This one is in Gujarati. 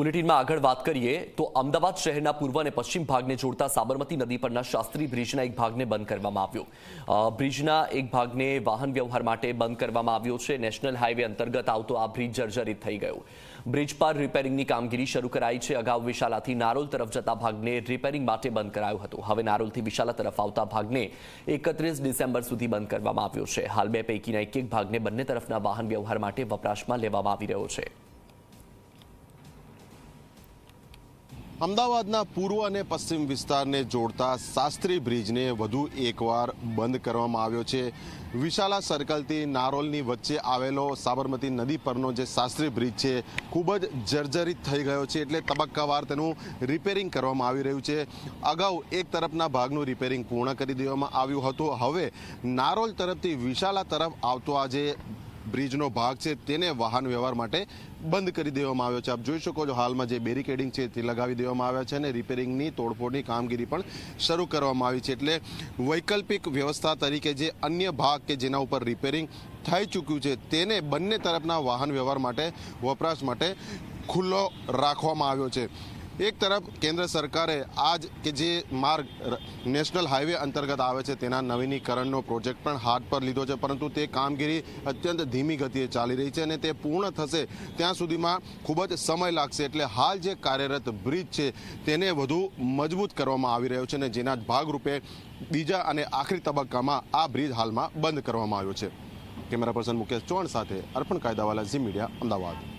બુલેટિનમાં આગળ વાત કરીએ તો અમદાવાદ શહેરના પૂર્વ અને પશ્ચિમ ભાગને જોડતા સાબરમતી નદી પરના શાસ્ત્રી બ્રિજના એક ભાગને બંધ કરવામાં આવ્યો. બ્રિજના એક ભાગને વાહન વ્યવહાર માટે બંધ કરવામાં આવ્યો છે. નેશનલ હાઈવે અંતર્ગત આવતો આ બ્રિજ જર્જરિત થઈ ગયો. બ્રિજ પર રિપેરિંગની કામગીરી શરૂ કરાઈ છે. અગાઉ વિશાલાથી નારોલ તરફ જતા ભાગને રિપેરિંગ માટે બંધ કરાયો હતો. હવે નારોલથી વિશાલા તરફ આવતા ભાગને એકત્રીસ ડિસેમ્બર સુધી બંધ કરવામાં આવ્યો છે. હાલ બે પૈકીના એક એક ભાગને બંને તરફના વાહન વ્યવહાર માટે વપરાશમાં લેવામાં આવી રહ્યો છે. અમદાવાદના પૂર્વ અને પશ્ચિમ વિસ્તારને જોડતા શાસ્ત્રી બ્રિજને વધુ એકવાર બંધ કરવામાં આવ્યો છે. વિશાલા સર્કલથી નારોલની વચ્ચે આવેલો સાબરમતી નદી પરનો જે શાસ્ત્રી બ્રિજ છે, ખૂબ જ જર્જરિત થઈ ગયો છે એટલે તબક્કાવાર તેનું રિપેરિંગ કરવામાં આવી રહ્યું છે. અગાઉ એક તરફના ભાગનું રિપેરિંગ પૂર્ણ કરી દેવામાં આવ્યું હતું. હવે નારોલ તરફથી વિશાલા તરફ આવતો આ જે બ્રિજનો ભાગ છે તેને વાહન વ્યવહાર માટે બંધ કરી દેવામાં આવ્યો છે. આપ જોઈ શકો છો, હાલમાં જે બેરિકેડિંગ છે તે લગાવી દેવામાં આવ્યા છે અને રિપેરિંગની તોડફોડની કામગીરી પણ શરૂ કરવામાં આવી છે. એટલે વૈકલ્પિક વ્યવસ્થા તરીકે જે અન્ય ભાગ કે જેના ઉપર રિપેરિંગ થઈ ચૂક્યું છે તેને બંને તરફના વાહન વ્યવહાર માટે, વપરાશ માટે ખુલ્લો રાખવામાં આવ્યો છે. એક તરફ કેન્દ્ર સરકારે આજ કે જે માર્ગ નેશનલ હાઈવે અંતર્ગત આવે છે તેના નવીનીકરણનો પ્રોજેક્ટ પણ હાથ પર લીધો છે, પરંતુ તે કામગીરી અત્યંત ધીમી ગતિએ ચાલી રહી છે અને તે પૂર્ણ થશે ત્યાં સુધીમાં ખૂબ જ સમય લાગશે. એટલે હાલ જે કાર્યરત બ્રિજ છે તેને વધુ મજબૂત કરવામાં આવી રહ્યો છે અને જેના ભાગરૂપે બીજા અને આખરી તબક્કામાં આ બ્રિજ હાલમાં બંધ કરવામાં આવ્યો છે. કેમેરા પર્સન મુકેશ ચૌહાણ સાથે અર્પણ કાયદાવાલા ઝી મીડિયા, અમદાવાદ.